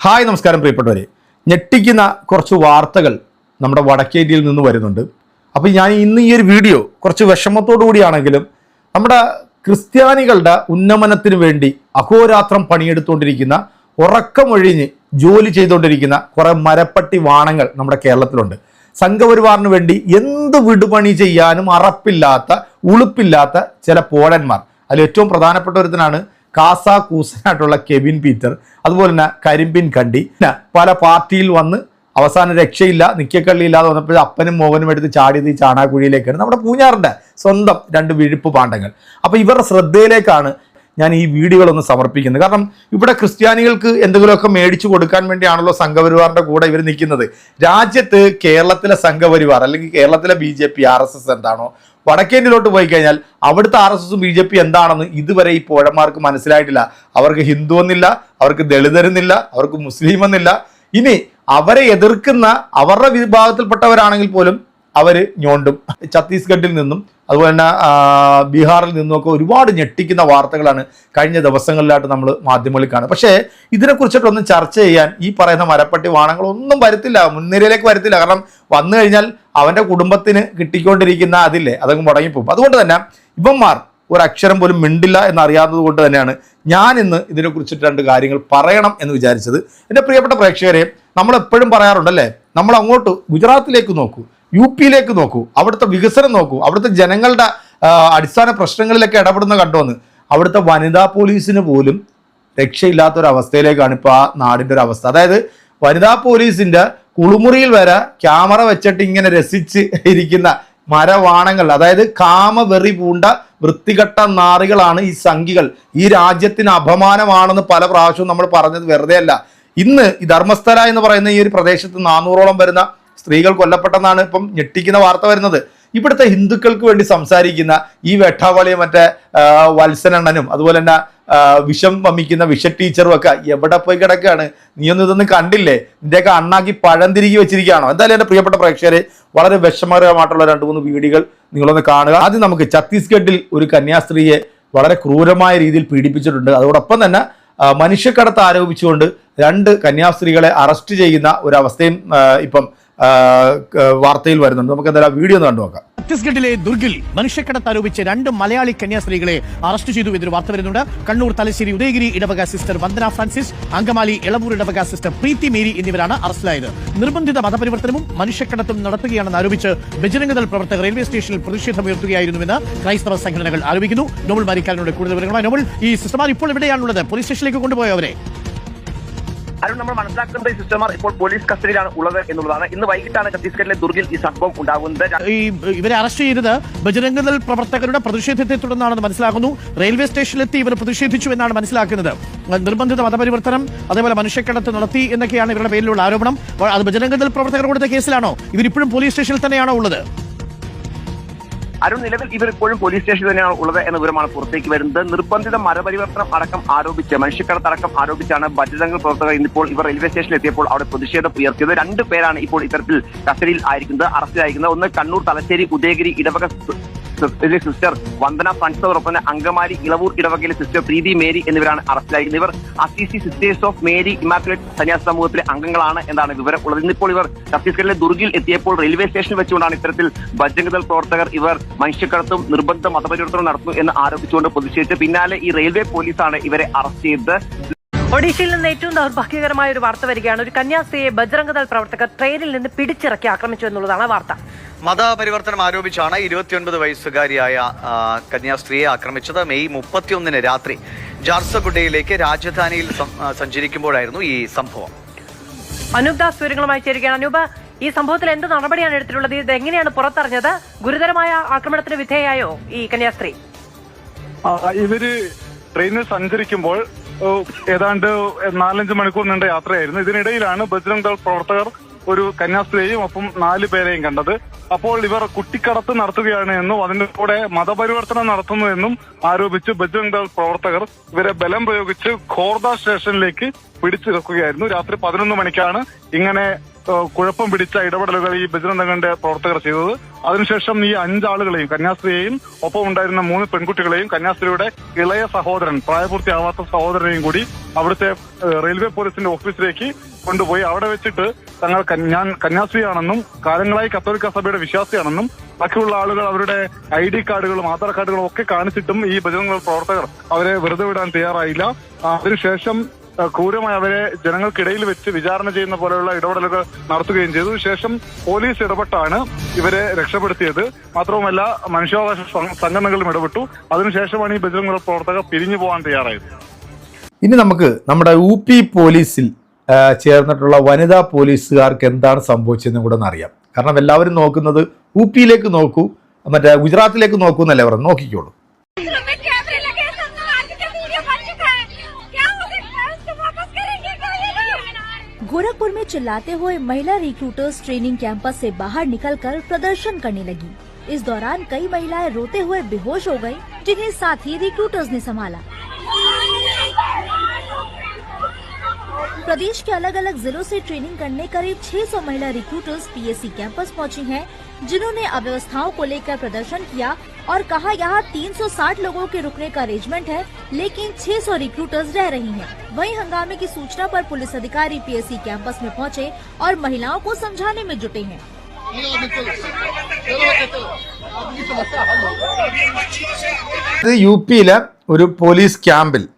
Hi നമസ്കാരം പ്രിയപ്പെട്ടവരെ. ഞെട്ടിക്കുന്ന കുറച്ച് വാർത്തകൾ നമ്മുടെ വടക്കേന്ത്യയിൽ നിന്ന് വരുന്നുണ്ട്. അപ്പോൾ ഞാൻ ഇന്ന് ഈ ഒരു വീഡിയോ കുറച്ച് വിഷമത്തോടു കൂടിയാണെങ്കിലും നമ്മുടെ ക്രിസ്ത്യാനികളുടെ ഉന്നമനത്തിന് വേണ്ടി അഹോരാത്രം പണിയെടുത്തുകൊണ്ടിരിക്കുന്ന ഉറക്കമൊഴിഞ്ഞ് ജോലി ചെയ്തുകൊണ്ടിരിക്കുന്ന കുറേ മരപ്പട്ടി വാണങ്ങൾ നമ്മുടെ കേരളത്തിലുണ്ട്. സംഘപരിവാറിന് വേണ്ടി എന്ത് വിടുപണി ചെയ്യാനും അറപ്പില്ലാത്ത ഉളുപ്പില്ലാത്ത ചില പോഴന്മാർ അതിൽ ഏറ്റവും പ്രധാനപ്പെട്ട ഒരുത്തനാണ് കാസ കൂസനായിട്ടുള്ള കെവിൻ പീറ്റർ അതുപോലെ തന്നെ കരിമ്പിൻ കണ്ടി. പല പാർട്ടിയിൽ വന്ന് അവസാനം രക്ഷയില്ല നിക്കക്കള്ളിയില്ലാതെ വന്നപ്പോൾ അപ്പനും മോഹനും എടുത്ത് ചാടിയത് ഈ ചാണാക്കുഴിയിലേക്കാണ് നമ്മുടെ പൂഞ്ഞാറിന്റെ സ്വന്തം രണ്ട് വിഴുപ്പ് പാണ്ഡങ്ങൾ. അപ്പോൾ ഇവരുടെ ശ്രദ്ധയിലേക്കാണ് ഞാൻ ഈ വീടുകളൊന്ന് സമർപ്പിക്കുന്നത്. കാരണം ഇവിടെ ക്രിസ്ത്യാനികൾക്ക് എന്തെങ്കിലുമൊക്കെ മേടിച്ചു കൊടുക്കാൻ വേണ്ടിയാണല്ലോ സംഘപരിവാറിന്റെ കൂടെ ഇവർ നിൽക്കുന്നത്. രാജ്യത്ത് കേരളത്തിലെ സംഘപരിവാർ അല്ലെങ്കിൽ കേരളത്തിലെ B J P R S S എന്താണോ വടക്കേന്ത്യയിലോട്ട് പോയി കഴിഞ്ഞാൽ അവിടുത്തെ ആർ എസ് എസും ബി ജെ പി എന്താണെന്ന് ഇതുവരെ ഈ പോഴന്മാർക്ക് മനസ്സിലായിട്ടില്ല. അവർക്ക് ഹിന്ദു എന്നില്ല അവർക്ക് ദളിതരെന്നില്ല അവർക്ക് മുസ്ലിം എന്നില്ല ഇനി അവരെ എതിർക്കുന്ന അവരുടെ വിഭാഗത്തിൽപ്പെട്ടവരാണെങ്കിൽ പോലും അവർ ഞോണ്ടും. ഛത്തീസ്ഗഡിൽ നിന്നും അതുപോലെ തന്നെ ബീഹാറിൽ നിന്നൊക്കെ ഒരുപാട് ഞെട്ടിക്കുന്ന വാർത്തകളാണ് കഴിഞ്ഞ ദിവസങ്ങളിലായിട്ട് നമ്മൾ മാധ്യമങ്ങളിൽ കാണുന്നത്. പക്ഷേ ഇതിനെക്കുറിച്ചിട്ടൊന്നും ചർച്ച ചെയ്യാൻ ഈ പറയുന്ന മരപ്പട്ടി വാണങ്ങളൊന്നും വരത്തില്ല മുൻനിരയിലേക്ക് വരത്തില്ല. കാരണം വന്നു കഴിഞ്ഞാൽ അവന്റെ കുടുംബത്തിന് കിട്ടിക്കൊണ്ടിരിക്കുന്ന അതില്ലേ അതങ്ങ് മുടങ്ങിപ്പോകും. അതുകൊണ്ട് തന്നെ ഇവന്മാർ ഒരു അക്ഷരം പോലും മിണ്ടില്ല എന്നറിയാത്തത് കൊണ്ട് തന്നെയാണ് ഞാൻ ഇന്ന് ഇതിനെക്കുറിച്ചിട്ട് രണ്ട് കാര്യങ്ങൾ പറയണം എന്ന് വിചാരിച്ചത്. എന്റെ പ്രിയപ്പെട്ട പ്രേക്ഷകരെ നമ്മളെപ്പോഴും പറയാറുണ്ടല്ലേ നമ്മൾ അങ്ങോട്ട് ഗുജറാത്തിലേക്ക് നോക്കൂ. യു പിയിലേക്ക് നോക്കൂ. അവിടുത്തെ വികസനം നോക്കൂ. അവിടുത്തെ ജനങ്ങളുടെ അടിസ്ഥാന പ്രശ്നങ്ങളിലൊക്കെ ഇടപെടുന്ന കണ്ടോന്ന്. അവിടുത്തെ വനിതാ പോലീസിന് പോലും രക്ഷയില്ലാത്തൊരവസ്ഥയിലേക്കാണ് ഇപ്പോൾ ആ നാടിന്റെ ഒരു അവസ്ഥ. അതായത് വനിതാ പോലീസിന്റെ കുളിമുറിയിൽ വരെ ക്യാമറ വെച്ചിട്ട് ഇങ്ങനെ രസിച്ച് ഇരിക്കുന്ന മരവാണങ്ങൾ അതായത് കാമവെറി പൂണ്ട വൃത്തികെട്ട നാറികളാണ് ഈ സംഘികൾ. ഈ രാജ്യത്തിന് അപമാനമാണെന്ന് പല പ്രാവശ്യവും നമ്മൾ പറഞ്ഞത് വെറുതെ അല്ല ഇന്ന് ഈ ധർമ്മസ്ഥല എന്ന് പറയുന്ന ഈ ഒരു പ്രദേശത്ത് നാനൂറോളം വരുന്ന സ്ത്രീകൾ കൊല്ലപ്പെട്ടെന്നാണ് ഇപ്പം ഞെട്ടിക്കുന്ന വാർത്ത വരുന്നത്. ഇവിടുത്തെ ഹിന്ദുക്കൾക്ക് വേണ്ടി സംസാരിക്കുന്ന ഈ വെട്ടാവളിയെ മറ്റേ വത്സനണ്ണനും അതുപോലെ തന്നെ വിഷം വമിക്കുന്ന വിഷ ടീച്ചറും ഒക്കെ എവിടെ പോയി കിടക്കുകയാണ്? നീയൊന്നും ഇതൊന്നും കണ്ടില്ലേ? നിന്റെയൊക്കെ അണ്ണാക്കി പഴം തിരികെ വെച്ചിരിക്കുകയാണോ? എന്തായാലും എന്റെ പ്രിയപ്പെട്ട പ്രേക്ഷകരെ വളരെ വിഷമകരമായിട്ടുള്ള രണ്ട് മൂന്ന് വീഡിയോകൾ നിങ്ങളൊന്ന് കാണുക. ആദ്യം നമുക്ക് ഛത്തീസ്ഗഡിൽ ഒരു കന്യാസ്ത്രീയെ വളരെ ക്രൂരമായ രീതിയിൽ പീഡിപ്പിച്ചിട്ടുണ്ട്. അതോടൊപ്പം തന്നെ മനുഷ്യക്കടത്ത് ആരോപിച്ചുകൊണ്ട് രണ്ട് കന്യാസ്ത്രീകളെ അറസ്റ്റ് ചെയ്യുന്ന ഒരവസ്ഥയും ഇപ്പം വാർത്തയിൽ വരുന്നുണ്ട്. നമുക്ക് എന്തായാലും വീഡിയോ ഒന്ന് കണ്ടു നോക്കാം ഛത്തീസ്ഗഡിലെ ദുർഗിൽ മനുഷ്യക്കടത്ത് ആരോപിച്ച് രണ്ട് മലയാളി കന്യാസ്ത്രീകളെ അറസ്റ്റ് ചെയ്തു എന്നൊരു വാർത്ത വരുന്നുണ്ട്. കണ്ണൂർ തലശ്ശേരി ഉദയഗിരി ഇടവക സിസ്റ്റർ വന്ദന ഫ്രാൻസിസ് അങ്കമാലി ഇളവൂർ ഇടവക സിസ്റ്റർ പ്രീതി മേരി എന്നിവരാണ് അറസ്റ്റിലായത്. നിർബന്ധിത മതപരിവർത്തനവും മനുഷ്യക്കടത്തും നടത്തുകയാണെന്ന് ആരോപിച്ച് ബജരംഗദൾ പ്രവർത്തകർ റെയിൽവേ സ്റ്റേഷനിൽ പ്രതിഷേധമുയർത്തുകയായിരുന്നുവെന്ന് ക്രൈസ്തവ സംഘടനകൾ ആരോപിക്കുന്നു. നോബൽ മാരിക്കാരനോട് കൂടുതൽ വിവരങ്ങളുമായി. നോബൽ ഈ സിസ്റ്റർമാർ ഇപ്പോൾ എവിടെയാണുള്ളത്? പോലീസ് സ്റ്റേഷനിലേക്ക് കൊണ്ടുപോയവരെ അരുൺ നമ്മൾ മനസ്സിലാക്കേണ്ട ഈ സിസ്റ്റർമാർ ഇപ്പോൾ പോലീസ് കസ്റ്റഡിയിലാണ് ഉള്ളത് എന്നുള്ളതാണ്. ഇന്ന് വൈകിട്ടാണ് ഛത്തീസ്ഗഡിലെ ദുർഗിൽ ഈ സംഭവം ഉണ്ടാകുന്നത്. ഈ ഇവരെ അറസ്റ്റ് ചെയ്തത് ബജരംഗദൾ പ്രവർത്തകരുടെ പ്രതിഷേധത്തെ തുടർന്നാണെന്ന് മനസ്സിലാക്കുന്നു. റെയിൽവേ സ്റ്റേഷനിലെത്തി ഇവർ പ്രതിഷേധിച്ചു എന്നാണ് മനസ്സിലാക്കുന്നത്. നിർബന്ധിത മതപരിവർത്തനം അതേപോലെ മനുഷ്യക്കടത്ത് നടത്തി എന്നൊക്കെയാണ് ഇവരുടെ പേരിലുള്ള ആരോപണം. അത് ബജരംഗദൾ പ്രവർത്തകർ കൊടുത്ത കേസിലാണോ? ഇവരിപ്പോഴും പോലീസ് സ്റ്റേഷനിൽ തന്നെയാണോ ഉള്ളത്? അരുൺ നിലവിൽ ഇവർ ഇപ്പോഴും പോലീസ് സ്റ്റേഷനിൽ തന്നെയാണ് ഉള്ളത് എന്ന വിവരമാണ് പുറത്തേക്ക് വരുന്നത്. നിർബന്ധിത മരപരിവർത്തനം അടക്കം ആരോപിച്ച് മനുഷ്യക്കടത്ത് അടക്കം ആരോപിച്ചാണ് ബജരംഗ പ്രവർത്തകർ ഇന്നിപ്പോൾ ഇവർ റെയിൽവേ സ്റ്റേഷനിൽ എത്തിയപ്പോൾ അവിടെ പ്രതിഷേധം ഉയർത്തിയത്. രണ്ട് പേരാണ് ഇപ്പോൾ ഇത്തരത്തിൽ കസ്റ്റഡിയിൽ ആയിരിക്കുന്നത് അറസ്റ്റിലായിരിക്കുന്നത് ഒന്ന് കണ്ണൂർ തലശ്ശേരി ഉദയഗിരി ഇടവക സിസ്റ്റർ വന്ദന ഫ്രണ്ട്സ് അതോടൊപ്പം തന്നെ അങ്കമാലി ഇളവൂർ ഇടവകയിലെ സിസ്റ്റർ പ്രീതി മേരി എന്നിവരാണ് അറസ്റ്റിലായിരിക്കുന്നത് ഇവർ Assisi sisters of Mary Immaculate സന്യാസ സമൂഹത്തിലെ അംഗങ്ങളാണ് എന്നാണ് വിവരം ഉള്ളത്. ഇന്നിപ്പോൾ ഇവർ ഛത്തീസ്ഗഡിലെ ദുർഗിൽ എത്തിയപ്പോൾ റെയിൽവേ സ്റ്റേഷനിൽ വെച്ചുകൊണ്ടാണ് ഇത്തരത്തിൽ ബജരംഗദൾ പ്രവർത്തകർ ഇവർ മനുഷ്യക്കടത്തും നിർബന്ധ മതപരിവർത്തനം നടത്തുന്നു എന്ന് ആരോപിച്ചുകൊണ്ട് പ്രതിഷേധിച്ച് പിന്നാലെ ഈ റെയിൽവേ പോലീസാണ് ഇവരെ അറസ്റ്റ് ചെയ്തത്. ഒഡീഷയിൽ നിന്ന് ഏറ്റവും ദൗർഭാഗ്യകരമായ ഒരു വാർത്ത വരികയാണ്. ഒരു കന്യാസ്ത്രീയെ ബജ്രംഗദൾ പ്രവർത്തകർ ട്രെയിനിൽ നിന്ന് പിടിച്ചിറക്കി ആക്രമിച്ചു എന്നുള്ളതാണ് വാർത്ത. മതപരിവർത്തനം ആരോപിച്ചാണ് ഇരുപത്തിയൊൻപത് വയസ്സുകാരിയായ കന്യാസ്ത്രീയെ ആക്രമിച്ചത്. മെയ് മുപ്പത്തിയൊന്നിന് രാത്രി ജാർസഗുഡയിലേക്ക് രാജധാനിയിൽ സഞ്ചരിക്കുമ്പോഴായിരുന്നു ഈ സംഭവം. അനൂപ് ദാസ് വിവരങ്ങളുമായി ചേരുകയാണ്. അനൂപ് ഈ സംഭവത്തിൽ എന്ത് നടപടിയാണ് എടുത്തിട്ടുള്ളത്? ഇത് എങ്ങനെയാണ് പുറത്തറിഞ്ഞത്? ഗുരുതരമായ ആക്രമണത്തിന് വിധേയായോ ഈ കന്യാസ്ത്രീ? ഇവർ ട്രെയിനിൽ സഞ്ചരിക്കുമ്പോൾ ഏതാണ്ട് നാലഞ്ച് മണിക്കൂർ നീണ്ട യാത്രയായിരുന്നു. ഇതിനിടയിലാണ് ബജ്രംഗ് ദൾ പ്രവർത്തകർ ഒരു കന്യാസ്ത്രീയെയും ഒപ്പം നാല് പേരെയും കണ്ടത്. അപ്പോൾ ഇവർ കുട്ടിക്കടത്ത് നടത്തുകയാണ് എന്നും അതിന്റെ കൂടെ മതപരിവർത്തനം നടത്തുന്നു എന്നും ആരോപിച്ച് ബജ്രംഗ് ദൾ പ്രവർത്തകർ ഇവരെ ബലം പ്രയോഗിച്ച് ഖോർദ സ്റ്റേഷനിലേക്ക് പിടിച്ചു വെക്കുകയായിരുന്നു. രാത്രി പതിനൊന്ന് മണിക്കാണ് ഇങ്ങനെ കുഴപ്പം പിടിച്ച ഇടപെടലുകൾ ഈ ബജ്രംഗന്റെ പ്രവർത്തകർ ചെയ്തത്. അതിനുശേഷം ഈ അഞ്ചാളുകളെയും കന്യാസ്ത്രീയെയും ഒപ്പം ഉണ്ടായിരുന്ന മൂന്ന് പെൺകുട്ടികളെയും കന്യാസ്ത്രീയുടെ ഇളയ സഹോദരൻ പ്രായപൂർത്തിയാവാത്ത സഹോദരനെയും കൂടി അവിടുത്തെ റെയിൽവേ പോലീസിന്റെ ഓഫീസിലേക്ക് കൊണ്ടുപോയി അവിടെ വെച്ചിട്ട് തങ്ങൾ ഞാൻ കന്യാസ്ത്രീയാണെന്നും കാലങ്ങളായി കത്തോലിക്ക സഭയുടെ വിശ്വാസിയാണെന്നും ബാക്കിയുള്ള ആളുകൾ അവരുടെ ഐ ഡി കാർഡുകളും ആധാർ കാർഡുകളും ഒക്കെ കാണിച്ചിട്ടും ഈ ബജരംഗ് പ്രവർത്തകർ അവരെ വെറുതെ വിടാൻ തയ്യാറായില്ല. അതിനുശേഷം ക്രൂരമായി അവരെ ജനങ്ങൾക്കിടയിൽ വെച്ച് വിചാരണ ചെയ്യുന്ന പോലെയുള്ള ഇടപെടലുകൾ നടത്തുകയും ചെയ്തു. ശേഷം പോലീസ് ഇടപെട്ടാണ് ഇവരെ രക്ഷപ്പെടുത്തിയത്. മാത്രവുമല്ല മനുഷ്യാവകാശ സംഘടനകളും ഇടപെട്ടു. അതിനുശേഷമാണ് ഈ ബജരംഗ് പ്രവർത്തകർ പിരിഞ്ഞു പോകാൻ തയ്യാറായത്. ഇനി നമുക്ക് നമ്മുടെ യു പി പോലീസിൽ ചേർന്നിട്ടുള്ള വനിതാ പോലീസുകാർക്ക് എന്താണ് സംഭവിച്ചതെന്ന് കൂടെ ഒന്ന് അറിയാം കാരണം എല്ലാവരും നോക്കുന്നത് യു പിയിലേക്ക് നോക്കൂ മറ്റേ ഗുജറാത്തിലേക്ക് നോക്കൂ എന്നല്ലേ പറഞ്ഞു നോക്കിക്കോളൂ हमें कैमरे लगे हैं, सब लोग आज का वीडियो बन चुका है क्या हो सकता है उसको वापस करेंगे करेंगे गोरखपुर में चिल्लाते हुए महिला रिक्रूटर्स ट्रेनिंग कैंपस से बाहर निकलकर प्रदर्शन करने लगी इस दौरान कई महिलाएं रोते हुए बेहोश हो गयी जिन्हें साथ ही रिक्रूटर्स ने संभाला प्रदेश के अलग अलग जिलों से ट्रेनिंग करने करीब 600 महिला रिक्रूटर्स पीएससी कैंपस पहुंची हैं, जिन्होंने अव्यवस्थाओं को लेकर प्रदर्शन किया और कहा यहाँ 360 लोगों के रुकने का अरेंजमेंट है लेकिन 600 रिक्रूटर्स रह रही हैं। वहीं हंगामे की सूचना पर पुलिस अधिकारी पीएससी कैंपस में पहुंचे और महिलाओं को समझाने में जुटे हैं ഇത് യു പിയിലെ ഒരു പോലീസ് ക്യാമ്പിൽ ആ,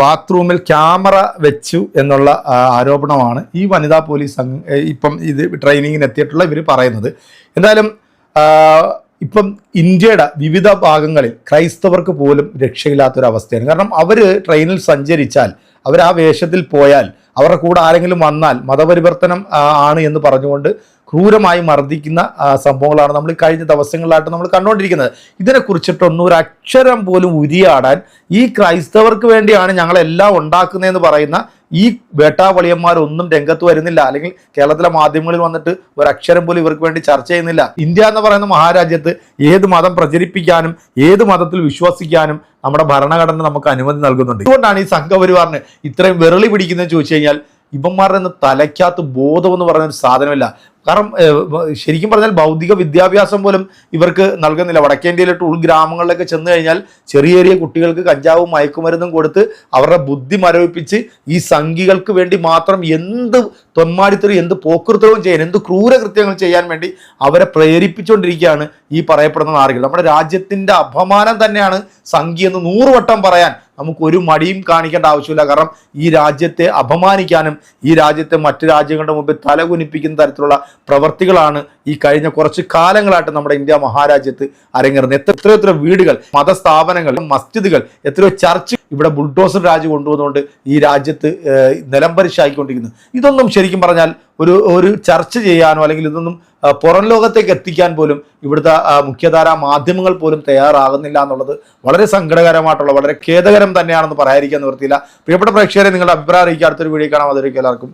ബാത്റൂമിൽ ക്യാമറ വെച്ചു എന്നുള്ള ആരോപണമാണ് ഈ വനിതാ പോലീസ് ഇപ്പം ഇത് ട്രെയിനിങ്ങിന് എത്തിയിട്ടുള്ള ഇവർ പറയുന്നത്. എന്തായാലും ഇപ്പം ഇന്ത്യയുടെ വിവിധ ഭാഗങ്ങളിൽ ക്രൈസ്തവർക്ക് പോലും രക്ഷയില്ലാത്തൊരവസ്ഥയാണ്. കാരണം അവർ ട്രെയിനിൽ സഞ്ചരിച്ചാൽ അവർ ആ വേഷത്തിൽ പോയാൽ അവരുടെ കൂടെ ആരെങ്കിലും വന്നാൽ മതപരിവർത്തനം ആണ് എന്ന് പറഞ്ഞുകൊണ്ട് ക്രൂരമായി മർദ്ദിക്കുന്ന സംഭവങ്ങളാണ് നമ്മൾ കഴിഞ്ഞ ദിവസങ്ങളിലായിട്ട് നമ്മൾ കണ്ടുകൊണ്ടിരിക്കുന്നത്. ഇതിനെക്കുറിച്ചിട്ടൊന്നും ഒരു അക്ഷരം പോലും ഉരിയാടാൻ ഈ ക്രൈസ്തവർക്ക് വേണ്ടിയാണ് ഞങ്ങളെല്ലാം ഉണ്ടാക്കുന്നതെന്ന് പറയുന്ന ഈ വേട്ടാവളിയന്മാരൊന്നും രംഗത്ത് വരുന്നില്ല. അല്ലെങ്കിൽ കേരളത്തിലെ മാധ്യമങ്ങളിൽ വന്നിട്ട് ഒരക്ഷരം പോലും ഇവർക്ക് വേണ്ടി ചർച്ച ചെയ്യുന്നില്ല. ഇന്ത്യ എന്ന് പറയുന്ന മഹാരാജ്യത്ത് ഏത് മതം പ്രചരിപ്പിക്കാനും ഏത് മതത്തിൽ വിശ്വസിക്കാനും നമ്മുടെ ഭരണഘടന നമുക്ക് അനുമതി നൽകുന്നുണ്ട്. അതുകൊണ്ടാണ് ഈ സംഘപരിവാറിന് ഇത്രയും വിരളി പിടിക്കുന്നത് ചോദിച്ചു കഴിഞ്ഞാൽ ഇവന്മാരുടെ തലയ്ക്കകത്ത് ബോധം എന്ന് പറയുന്ന ഒരു സാധനമില്ല. കാരണം ശരിക്കും പറഞ്ഞാൽ ഭൗതിക വിദ്യാഭ്യാസം പോലും ഇവർക്ക് നൽകുന്നില്ല. വടക്കേന്ത്യയിലോട്ട് ഉൾഗ്രാമങ്ങളിലൊക്കെ ചെന്ന് കഴിഞ്ഞാൽ ചെറിയ ചെറിയ കുട്ടികൾക്ക് കഞ്ചാവും മയക്കുമരുന്നും കൊടുത്ത് അവരുടെ ബുദ്ധി മരവിപ്പിച്ച് ഈ സംഘികൾക്ക് വേണ്ടി മാത്രം എന്ത് തൊന്മാടിത്തരും എന്ത് പോക്കൃത്തവും ചെയ്യാൻ എന്ത് ക്രൂരകൃത്യങ്ങൾ ചെയ്യാൻ വേണ്ടി അവരെ പ്രേരിപ്പിച്ചുകൊണ്ടിരിക്കുകയാണ് ഈ പറയപ്പെടുന്ന നാറികൾ. നമ്മുടെ രാജ്യത്തിന്റെ അപമാനം തന്നെയാണ് സംഘി എന്ന് നൂറുവട്ടം പറയാൻ നമുക്ക് ഒരു മടിയും കാണിക്കേണ്ട ആവശ്യമില്ല. കാരണം ഈ രാജ്യത്തെ അപമാനിക്കാനും ഈ രാജ്യത്തെ മറ്റു രാജ്യങ്ങളുടെ മുമ്പിൽ തലകുനിപ്പിക്കുന്ന തരത്തിലുള്ള പ്രവർത്തികളാണ് ഈ കഴിഞ്ഞ കുറച്ച് കാലങ്ങളായിട്ട് നമ്മുടെ ഇന്ത്യ മഹാരാജ്യത്ത് അരങ്ങേറുന്നത്. എത്ര എത്രയോ എത്ര വീടുകൾ മതസ്ഥാപനങ്ങൾ മസ്ജിദുകൾ എത്രയോ ചർച്ച് ഇവിടെ ബുൾഡോസർ രാജ് കൊണ്ടുവന്നുകൊണ്ട് ഈ രാജ്യത്ത് നിലംപരിശായിക്കൊണ്ടിരിക്കുന്നു. ഇതൊന്നും ശരിക്കും പറഞ്ഞാൽ ഒരു ഒരു ചർച്ച ചെയ്യാനോ അല്ലെങ്കിൽ ഇതൊന്നും പുറം ലോകത്തേക്ക് എത്തിക്കാൻ പോലും ഇവിടുത്തെ മുഖ്യധാരാ മാധ്യമങ്ങൾ പോലും തയ്യാറാകുന്നില്ല എന്നുള്ളത് വളരെ സങ്കടകരമായിട്ടുള്ള വളരെ ഖേദകരം തന്നെയാണെന്ന് പറയാതിരിക്കാൻ നിവൃത്തിയില്ല. പ്രിയപ്പെട്ട പ്രേക്ഷകരെ നിങ്ങളുടെ അഭിപ്രായം അറിയിക്കുക അടുത്തൊരു വീഡിയോ കാണാം. അതൊരിക്കും എല്ലാവർക്കും.